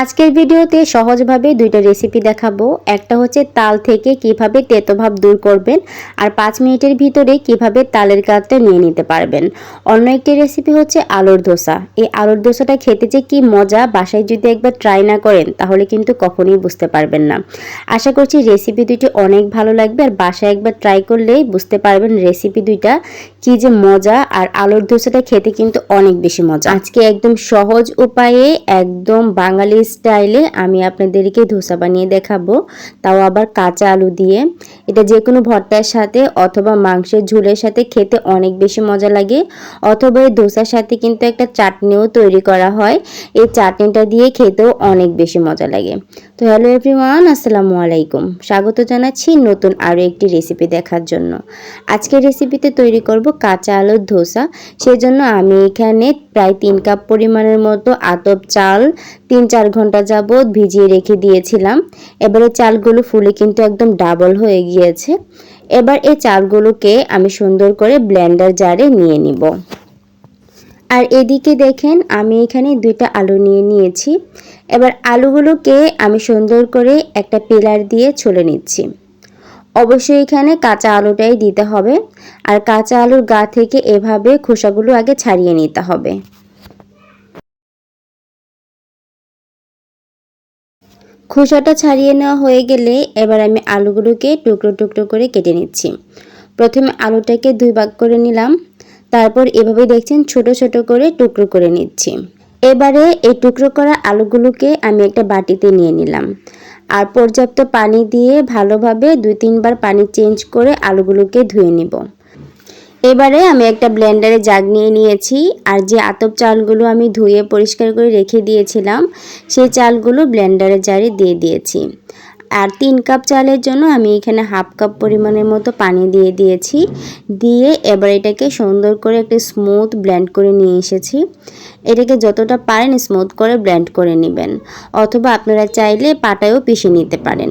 আজকের ভিডিওতে সহজভাবে দুইটা রেসিপি দেখাবো। একটা হচ্ছে তাল থেকে কীভাবে তেতোভাব দূর করবেন আর পাঁচ মিনিটের ভিতরে কীভাবে তালের কাজটা নিয়ে নিতে পারবেন। অন্য একটি রেসিপি হচ্ছে আলুর দোসা এই আলুর দোসাটা খেতে যে কি মজা, বাসায় যদি একবার ট্রাই না করেন, তাহলে কিন্তু কখনোই বুঝতে পারবেন না। আশা করছি রেসিপি দুইটি অনেক ভালো লাগবে আর বাসায় একবার ট্রাই করলেই বুঝতে পারবেন রেসিপি দুইটা কি যে মজা আর আলুর দোসাটা খেতে কিন্তু অনেক বেশি মজা। আজকে একদম সহজ উপায়ে একদম বাঙালি স্টাইলে আমি আপনাদেরকে ধোসা বানিয়ে দেখাবো। তাও আবার কাঁচা আলু দিয়ে। এটা যে কোনো ভর্তার সাথে অথবা মাংসের ঝোলের সাথে খেতে অনেক বেশি মজা লাগে। অথবা এই ধোসার সাথে কিন্তু একটা চাটনিও তৈরি করা হয়। এই চাটনিটা দিয়ে খেতেও অনেক বেশি মজা লাগে। তো হ্যালো এভরিওয়ান, আসসালামু আলাইকুম। স্বাগত জানাচ্ছি নতুন আরও একটি রেসিপি দেখার জন্য। আজকের রেসিপিতে তৈরি করব কাঁচা আলুর ধোসা। সেজন্য আমি এখানে প্রায় তিন কাপ পরিমাণের মতো আতপ চাল তিন চার ঘণ্টা যাবৎ ভিজিয়ে রেখে দিয়েছিলাম। এবারে চালগুলো ফুলে কিন্তু একদম ডাবল হয়ে গিয়েছে। এবার এই চালগুলোকে আমি সুন্দর করে ব্লেন্ডার জারে নিয়ে নিব। আর এদিকে দেখেন, আমি এখানে দুইটা আলু নিয়ে নিয়েছি। এবার আলুগুলোকে আমি সুন্দর করে একটা পিলার দিয়ে ছুলে নিচ্ছি। অবশ্যই এখানে কাঁচা আলুটাই দিতে হবে, আর কাঁচা আলুর গা থেকে এভাবে খোসাগুলো আগে ছাড়িয়ে নিতে হবে। খোসাটা ছাড়িয়ে নেওয়া হয়ে গেলে এবার আমি আলুগুলোকে টুকরো টুকরো করে কেটে নিচ্ছি। প্রথমে আলুটাকে দুই ভাগ করে নিলাম। তারপর এভাবে দেখছেন ছোট ছোট করে টুকরো করে নিচ্ছি। এবারে এই টুকরো করা আলুগুলোকে আমি একটা বাটিতে নিয়ে নিলাম। আর পর্যাপ্ত পানি দিয়ে ভালোভাবে দুই তিনবার পানি চেঞ্জ করে আলুগুলোকে ধুয়ে নিব। এবারে আমি একটা ব্লেন্ডারে জাগ নিয়ে নিয়েছি। আর যে আতপ চালগুলো আমি ধুয়ে পরিষ্কার করে রেখে দিয়েছিলাম, সেই চালগুলো ব্লেন্ডারে জারে দিয়ে দিয়েছি। আর তিন কাপ চালের জন্য আমি এখানে হাফ কাপ পরিমাণের মতো পানি দিয়ে দিয়েছি। দিয়ে এবার এটাকে সুন্দর করে একটা স্মুথ ব্লেন্ড করে নিয়ে এসেছি। এটাকে যতটা পারেন স্মুথ করে ব্লেন্ড করে নেবেন। অথবা আপনারা চাইলে পাটায়ও পিষে নিতে পারেন।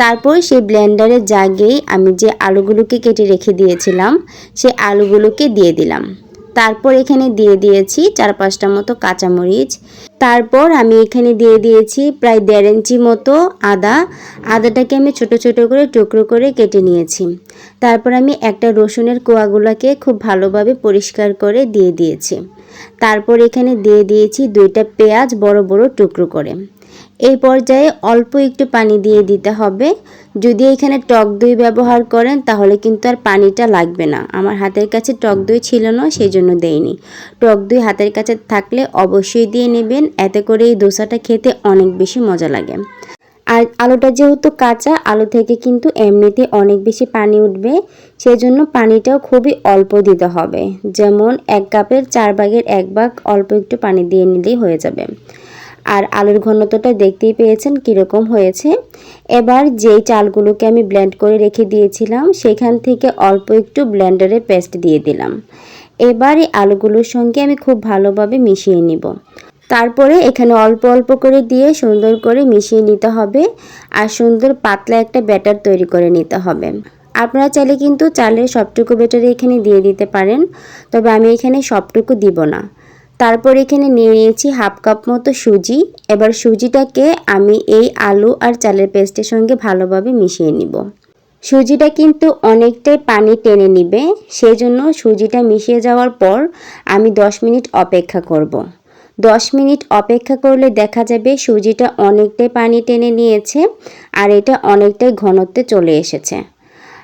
তারপর সেই ব্লেন্ডারের জাগেই আমি যে আলুগুলোকে কেটে রেখে দিয়েছিলাম সেই আলুগুলোকে দিয়ে দিলাম। তারপর এখানে দিয়ে দিয়েছি চার পাঁচটা মতো কাঁচামরিচ। তারপর আমি এখানে দিয়ে দিয়েছি প্রায় দেড় ইঞ্চি মতো আদা। আদাটাকে আমি ছোট ছোট করে টুকরো করে কেটে নিয়েছি। তারপর আমি একটা রসুনের কোয়াগুলোকে খুব ভালোভাবে পরিষ্কার করে দিয়ে দিয়েছি। তারপর এখানে দিয়ে দিয়েছি দুইটা পেঁয়াজ বড় বড় টুকরো করে। এই পর্যায়ে অল্প একটু পানি দিয়ে দিতে হবে। যদি এখানে টক দই ব্যবহার করেন, তাহলে কিন্তু আর পানিটা লাগবে না। আমার হাতের কাছে টক দই ছিল না সেই জন্য দেইনি। টক দই হাতের কাছে থাকলে অবশ্যই দিয়ে নেবেন, এতে করে এই দোসাটা খেতে অনেক বেশি মজা লাগে। আর আলুটা যেহেতু কাঁচা, আলু থেকে কিন্তু এমনিতে অনেক বেশি পানি উঠবে, সেজন্য পানিটাও খুবই অল্প দিতে হবে। যেমন এক কাপের চার ভাগের এক ভাগ অল্প একটু পানি দিয়ে নিলেই হয়ে যাবে। আর আলুর ঘনত্বটা দেখতেই পেয়েছেন কীরকম হয়েছে। এবার যেই চালগুলোকে আমি ব্লেন্ড করে রেখে দিয়েছিলাম, সেখান থেকে অল্প একটু ব্লেন্ডারে পেস্ট দিয়ে দিলাম। এবার এই আলুগুলোর সঙ্গে আমি খুব ভালোভাবে মিশিয়ে নিব। তারপরে এখানে অল্প অল্প করে দিয়ে সুন্দর করে মিশিয়ে নিতে হবে আর সুন্দর পাতলা একটা ব্যাটার তৈরি করে নিতে হবে। আপনারা চাইলে কিন্তু চালের সবটুকু ব্যাটারে এখানে দিয়ে দিতে পারেন, তবে আমি এখানে সবটুকু দিব না। তারপর এখানে নিয়ে নিয়েছি হাফ কাপ মতো সুজি। এবার সুজিটাকে আমি এই আলু আর চালের পেস্টের সঙ্গে ভালোভাবে মিশিয়ে নিব। সুজিটা কিন্তু অনেকটাই পানি টেনে নিবে, সেজন্য সুজিটা মিশিয়ে যাওয়ার পর আমি 10 মিনিট অপেক্ষা করব। 10 মিনিট অপেক্ষা করলে দেখা যাবে সুজিটা অনেকটাই পানি টেনে নিয়েছে আর এটা অনেকটাই ঘনত্বে চলে এসেছে।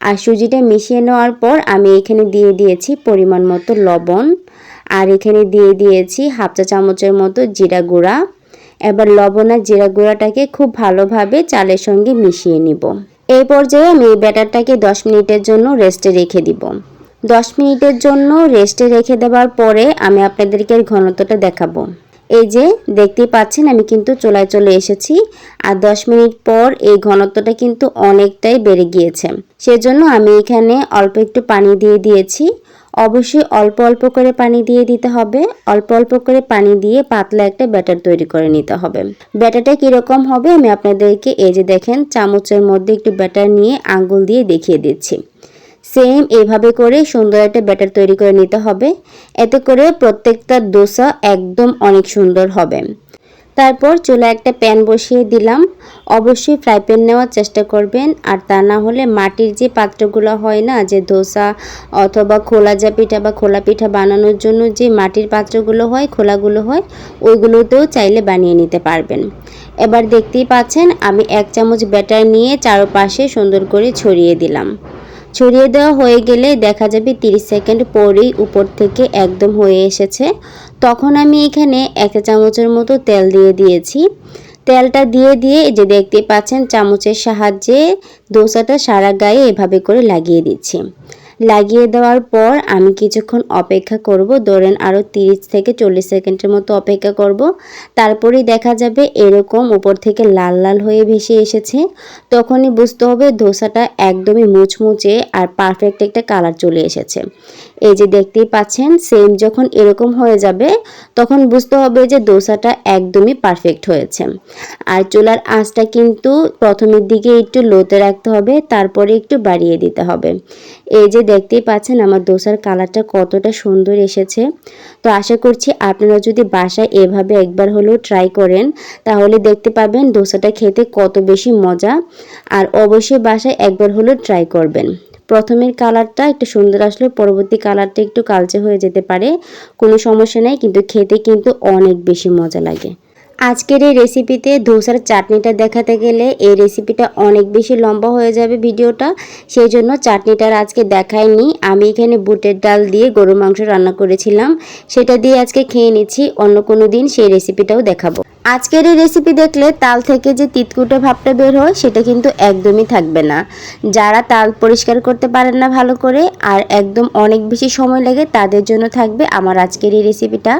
আর সুজিটা মিশিয়ে নেওয়ার পর আমি এখানে দিয়ে দিয়েছি পরিমাণ মতো লবণ। আর এখানে দিয়ে দিয়েছি হাফ চা চামচের মতো জিরা গুঁড়া। এবার লবণ আর জিরা গুঁড়াটাকে খুব ভালোভাবে চালের সঙ্গে মিশিয়ে নিব। এই পর্যায়ে আমি এই ব্যাটারটাকে দশ মিনিটের জন্য রেস্টে রেখে দিব। দশ মিনিটের জন্য রেস্টে রেখে দেওয়ার পরে আমি আপনাদেরকে ঘনত্বটা দেখাবো। এই যে দেখতেই পাচ্ছেন আমি কিন্তু চলায় চলে এসেছি আর দশ মিনিট পর এই ঘনত্বটা কিন্তু অনেকটাই বেড়ে গিয়েছে। সেজন্য আমি এখানে অল্প একটু পানি দিয়ে দিয়েছি। অবশ্যই অল্প অল্প করে পানি দিয়ে দিতে হবে। অল্প অল্প করে পানি দিয়ে পাতলা একটা ব্যাটার তৈরি করে নিতে হবে। ব্যাটারটা কীরকম হবে আমি আপনাদেরকে এই যে দেখেন, চামচের মধ্যে একটু ব্যাটার নিয়ে আঙ্গুল দিয়ে দেখিয়ে দিচ্ছি। সেম এভাবে করে সুন্দর একটা ব্যাটার তৈরি করে নিতে হবে। এতে করে প্রত্যেকটা দোসা একদম অনেক সুন্দর হবে। তারপর চুলা একটা প্যান বসিয়ে দিলাম। অবশ্যই ফ্রাই প্যান নেওয়ার চেষ্টা করবেন। আর তা না হলে মাটির যে পাত্রগুলো হয় না, যে ধোসা অথবা খোলা যা পিঠা বা খোলা পিঠা বানানোর জন্য যে মাটির পাত্রগুলো হয়, খোলাগুলো হয়, ওইগুলোতেও চাইলে বানিয়ে নিতে পারবেন। এবার দেখতেই পাচ্ছেন, আমি এক চামচ ব্যাটার নিয়ে চারপাশে সুন্দর করে ছড়িয়ে দিলাম। ছড়িয়ে দেওয়া হয়ে গেলে দেখা যাবে 30 সেকেন্ড পরেই উপর থেকে একদম হয়ে এসেছে। তখন আমি এখানে এক চামচের মতো তেল দিয়ে দিয়েছি। তেলটা দিয়ে দিয়ে যে দেখতে পাচ্ছেন, চামচের সাহায্যে দোসাটা সারা গায়ে এভাবে করে লাগিয়ে দিচ্ছি। লাগিয়ে দেওয়ার পর আমি কিছুক্ষণ অপেক্ষা করব। ধরেন আরও তিরিশ থেকে চল্লিশ সেকেন্ডের মতো অপেক্ষা করব। তারপরেই দেখা যাবে এরকম উপর থেকে লাল লাল হয়ে ভেসে এসেছে। তখনই বুঝতে হবে ধোসাটা একদমই মুচমুচে আর পারফেক্ট একটা কালার চলে এসেছে। এই যে দেখতেই পাচ্ছেন সেম যখন এরকম হয়ে যাবে, তখন বুঝতে হবে যে দোসাটা একদমই পারফেক্ট হয়েছে। আর চুলার আঁচটা কিন্তু প্রথমের দিকে একটু লোতে রাখতে হবে, তারপরে একটু বাড়িয়ে দিতে হবে। এই যে দেখতেই পাচ্ছেন আমার দোসার কালারটা কতটা সুন্দর এসেছে। তো আশা করছি আপনারা যদি বাসায় এভাবে একবার হলেও ট্রাই করেন, তাহলে দেখতে পাবেন দোসাটা খেতে কত বেশি মজা। আর অবশ্যই বাসায় একবার হলেও ট্রাই করবেন। প্রথমের কালারটা একটু সুন্দর আসলে, পরবর্তী কালারটা একটু কালচে হয়ে যেতে পারে। কোনো সমস্যা নেই, কিন্তু খেতে কিন্তু অনেক বেশি মজা লাগে। আজকের এই রেসিপিতে ধোসার চাটনিটা দেখাতে গেলে এই রেসিপিটা অনেক বেশি লম্বা হয়ে যাবে ভিডিওটা সেই জন্য চাটনিটার আজকে দেখাইনি। আমি এখানে বুটের ডাল দিয়ে গরুর মাংস রান্না করেছিলাম। সেটা দিয়ে আজকে খেয়ে নিচ্ছি, অন্য কোনো দিন সেই রেসিপিটাও দেখাবো। আজকের এই রেসিপি দেখলে তাল থেকে যে তিতকুটে ভাবটা বের হয়, সেটা কিন্তু একদমই থাকবে না। যারা তাল পরিষ্কার করতে পারেন না ভালো করে, আর একদম অনেক বেশি সময় লাগে, তাদের জন্য থাকবে আমার আজকের এই রেসিপিটা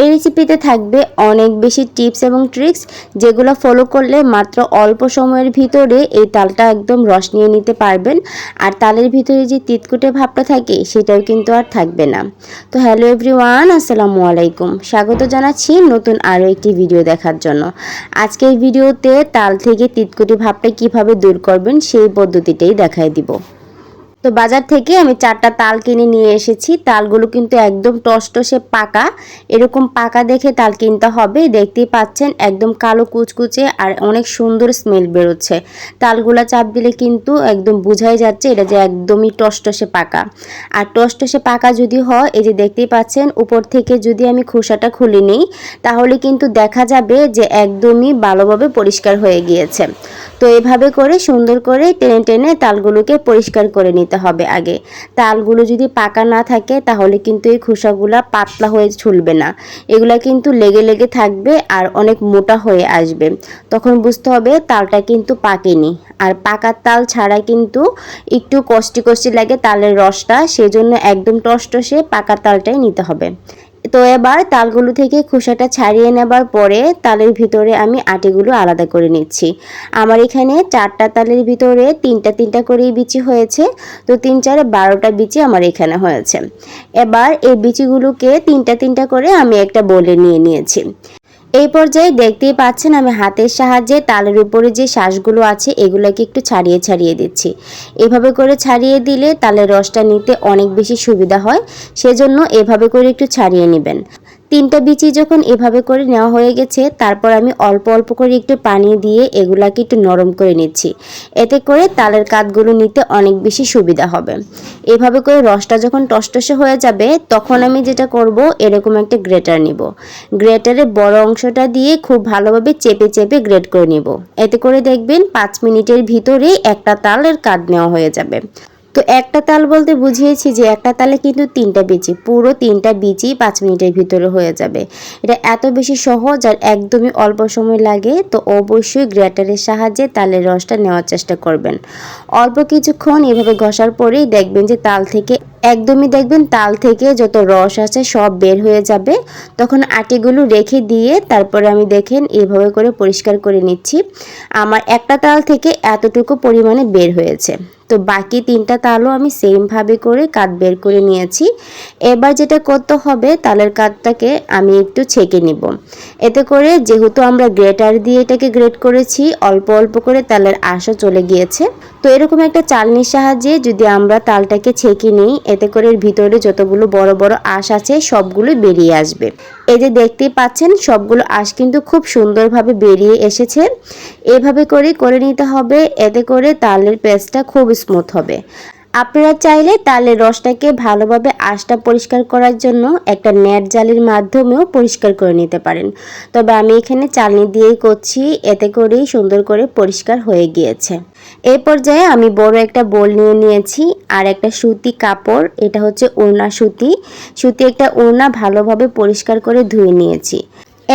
এই রেসিপিতে থাকবে অনেক বেশি টিপস এবং ট্রিক্স যেগুলো ফলো করলে মাত্র অল্প সময়ের ভিতরে এই তালটা একদম রস নিয়ে নিতে পারবেন। আর তালের ভিতরে যে তিতকুটে ভাবটা থাকে, সেটাও কিন্তু আর থাকবে না। তো হ্যালো এভরিওয়ান আসসালামু আলাইকুম। স্বাগত জানাচ্ছি নতুন আরও একটি ভিডিও দেখা দেখার জন্য। আজকের ভিডিওতে তাল থেকে তিতকুটি ভাবটা কীভাবে দূর করবেন সেই পদ্ধতিটাই দেখায় দিব। তো বাজার থেকে আমি চারটা তাল কিনে নিয়ে এসেছি। তালগুলো কিন্তু একদম টসটসে পাকা। এরকম পাকা দেখে তাল কিনতে হবে। দেখতেই পাচ্ছেন, একদম কালো কুচকুচে আর অনেক সুন্দর স্মেল বেরোচ্ছে। তালগুলা চাপ দিলে কিন্তু একদম বুঝাই যাচ্ছে এটা যে একদমই টসটসে পাকা। আর টসটসে পাকা যদি হয়, এই যে দেখতেই পাচ্ছেন, উপর থেকে যদি আমি খোসাটা খুলে নিই, তাহলে কিন্তু দেখা যাবে যে একদমই ভালোভাবে পরিষ্কার হয়ে গিয়েছে। তো এভাবে করে সুন্দর করে টেনে টেনে তালগুলোকে পরিষ্কার করে নিতে হবে আগে। তালগুলো যদি পাকা না থাকে, তাহলে কিন্তু এই খোসাগুলো পাতলা হয়ে ছুলবে না। এগুলো কিন্তু লেগে লেগে থাকবে আর অনেক মোটা হয়ে আসবে। তখন বুঝতে হবে তালটা কিন্তু পাকেনি। আর পাকার তাল ছাড়া কিন্তু একটু কষ্টি কষ্টি লাগে তালের রসটা, সেজন্য একদম টস টসে পাকা তালটাই নিতে হবে। তো এবার তালগুলো থেকে খোসাটা ছাড়িয়ে নেবার পরে তালের ভিতরে আমি আটিগুলো আলাদা করে নিচ্ছি। আমার এখানে চারটা তালের ভিতরে তিনটা তিনটা করেই বিচি হয়েছে, তো তিন চারে বারোটা বিচি আমার এখানে হয়েছে। এবার এই বিচিগুলোকে তিনটা তিনটা করে আমি একটা বলে নিয়ে নিয়েছি। এই পর্যায়ে দেখতেই পাচ্ছেন আমি হাতের সাহায্যে তালের উপরে যে শ্বাসগুলো আছে, এগুলোকে একটু ছাড়িয়ে ছাড়িয়ে দিচ্ছি। এভাবে করে ছাড়িয়ে দিলে তালের রসটা নিতে অনেক বেশি সুবিধা হয়, সেজন্য এভাবে করে একটু ছাড়িয়ে নেবেন। তিনটা বিচি যখন এভাবে করে নেওয়া হয়ে গেছে, তারপর আমি অল্প অল্প করে একটু পানি দিয়ে এগুলাকে একটু নরম করে নিচ্ছি। এতে করে তালের কাতগুলো নিতে অনেক বেশি সুবিধা হবে। এভাবে করে রসটা যখন টসটসে হয়ে যাবে, তখন আমি যেটা করব, এরকম একটা গ্রেটার নিব। গ্রেটারে বড় অংশটা দিয়ে খুব ভালোভাবে চেপে চেপে গ্রেট করে নিব। এতে করে দেখবেন পাঁচ মিনিটের ভিতরেই একটা তালের কাদ নেওয়া হয়ে যাবে। তো একটা তাল বলতে বুঝিয়েছি যে একটা তালে কিন্তু তিনটা বিচি, পুরো তিনটা বিচি পাঁচ মিনিটের ভিতরে হয়ে যাবে। এটা এত বেশি সহজ আর একদমই অল্প সময় লাগে, তো অবশ্যই গ্রেটারের সাহায্যে তালের রসটা নেওয়ার চেষ্টা করবেন। অল্প কিছুক্ষণ এভাবে ঘষার পরেই দেখবেন যে তাল থেকে একদমই দেখবেন তাল থেকে যত রস আছে সব বের হয়ে যাবে। তখন আটিগুলো রেখে দিয়ে তারপরে আমি দেখেন এভাবে করে পরিষ্কার করে নিচ্ছি। আমার একটা তাল থেকে এতটুকু পরিমাণে বের হয়েছে। তো বাকি তিনটা তালও আমি সেমভাবে করে কাত বের করে নিয়েছি। এবার যেটা করতে হবে, তালের কাতটাকে আমি একটু ছেঁকে নিব। এতে করে যেহেতু আমরা গ্রেটার দিয়ে এটাকে গ্রেট করেছি, অল্প অল্প করে তালের আশা চলে গিয়েছে। তো এরকম একটা চালনির সাহায্যে যদি আমরা তালটাকে ছেঁকে নিই এতে করে ভিতরে যতগুলো বড় বড় আঁশ আছে সবগুলো বেরিয়ে আসবে। এই যে দেখতেই পাচ্ছেন, সবগুলো আঁশ কিন্তু খুব সুন্দরভাবে বেরিয়ে এসেছে। এভাবে করে করে নিতে হবে, এতে করে তালের পেস্টটা খুব স্মুথ হবে। আপনারা চাইলে তালের রসটাকে ভালোভাবে আঁশটা পরিষ্কার করার জন্য একটা নেট জালির মাধ্যমেও পরিষ্কার করে নিতে পারেন। তবে আমি এখানে চালনি দিয়েই করছি, এতে করেই সুন্দর করে পরিষ্কার হয়ে গিয়েছে। এই পর্যায়ে আমি বড় একটা বোল নিয়ে নিয়েছি, আর একটা সুতি কাপড়, এটা হচ্ছে ওড়না সুতি। সুতি একটা ওড়না ভালোভাবে পরিষ্কার করে ধুয়ে নিয়েছি।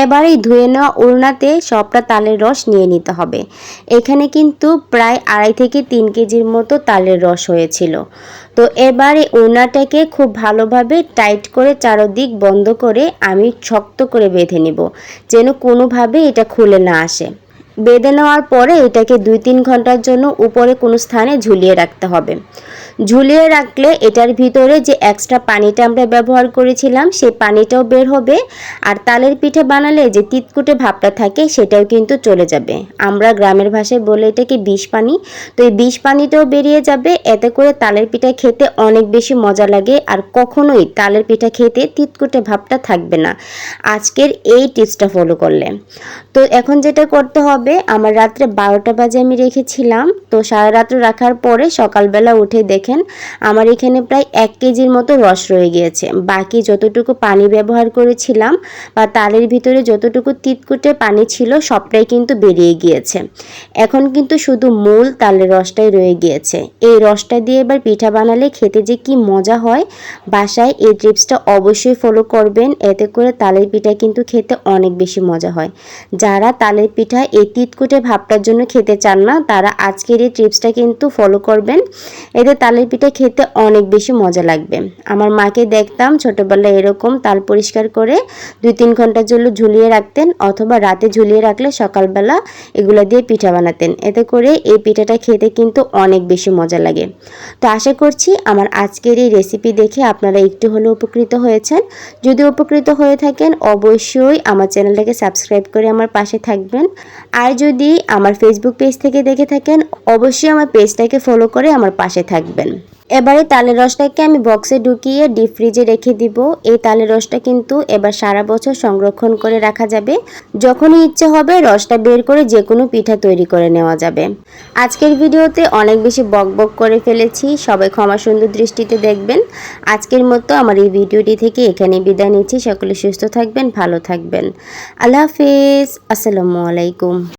এবার এই ধুয়ে নেওয়া উড়নাতে সবটা তালের রস নিয়ে নিতে হবে। এখানে কিন্তু প্রায় আড়াই থেকে তিন কেজির মতো তালের রস হয়েছিল। তো এবার এই ওড়নাটাকে খুব ভালোভাবে টাইট করে চারদিক বন্ধ করে আমি শক্ত করে বেঁধে নিব, যেন কোনোভাবে এটা খুলে না আসে। বেঁধে নেওয়ার পরে এটাকে দুই তিন ঘণ্টার জন্য উপরে কোনো স্থানে ঝুলিয়ে রাখতে হবে। ঝুলিয়ে রাখলে এটার ভিতরে যে এক্সট্রা পানিটা আমরা ব্যবহার করেছিলাম, সেই পানিটাও বের হবে। আর তালের পিঠে বানালে যে তিতকুটে ভাবটা থাকে, সেটাও কিন্তু চলে যাবে। আমরা গ্রামের ভাষায় বলে এটাকে বিষ পানি। তো এই বিষ পানিটাও বেরিয়ে যাবে। এতে করে তালের পিঠা খেতে অনেক বেশি মজা লাগে। আর কখনোই তালের পিঠা খেতে তিতকুটে ভাবটা থাকবে না। আজকের এই টিপসটা ফলো করলে। তো এখন যেটা করতে হবে, আমার রাত্রে বারোটা বাজে আমি রেখেছিলাম। তো সারা রাত্র রাখার পরে সকালবেলা উঠে দেখেন, আমার এখানে প্রায় এক কেজির মতো রস রয়ে গিয়েছে। বাকি যতটুকু পানি ব্যবহার করেছিলাম বা তালের ভিতরে যতটুকু তিতকুটে পানি ছিল, সবটাই কিন্তু বেরিয়ে গিয়েছে। এখন কিন্তু শুধু মূল তালের রসটাই রয়ে গিয়েছে। এই রসটা দিয়ে এবার পিঠা বানালে খেতে যে কি মজা হয়, বাসায় এই টিপসটা অবশ্যই ফলো করবেন। এতে করে তালের পিঠা কিন্তু খেতে অনেক বেশি মজা হয়। যারা তালের পিঠা এই তিতকুটে ভাবটার জন্য খেতে চান না, তারা আজকের এই টিপসটা কিন্তু ফলো করবেন। এতে তালের পিঠা খেতে অনেক বেশি মজা লাগবে। আমার মাকে দেখতাম ছোটোবেলায় এরকম তাল পরিষ্কার করে দুই তিন ঘণ্টার জন্য ঝুলিয়ে রাখতেন অথবা রাতে ঝুলিয়ে রাখলে সকালবেলা এগুলো দিয়ে পিঠা বানাতেন। এতে করে এই পিঠাটা খেতে কিন্তু অনেক বেশি মজা লাগে। তো আশা করছি আমার আজকের এই রেসিপি দেখে আপনারা একটু হলেও উপকৃত হয়েছেন। যদি উপকৃত হয়ে থাকেন, অবশ্যই আমার চ্যানেলটাকে সাবস্ক্রাইব করে আমার পাশে থাকবেন। আর যদি আমার ফেসবুক পেজ থেকে দেখে থাকেন, অবশ্যই আমার পেজটাকে ফলো করে আমার পাশে থাকবেন। এবারে তালের রসটাকে আমি বক্সে ঢুকিয়ে ডিপ ফ্রিজে রেখে দিব। এই তালের রসটা কিন্তু এবার সারা বছর সংরক্ষণ করে রাখা যাবে। যখনই ইচ্ছে হবে রসটা বের করে যে কোনো পিঠা তৈরি করে নেওয়া যাবে। আজকের ভিডিওতে অনেক বেশি বক বক করে ফেলেছি। সবাই ক্ষমা সুন্দর দৃষ্টিতে দেখবেন। আজকের মতো আমার এই ভিডিওটি থেকে এখানে বিদায় নিচ্ছি। সকলে সুস্থ থাকবেন, ভালো থাকবেন। আল্লাহ হাফিজ। আসসালামু আলাইকুম।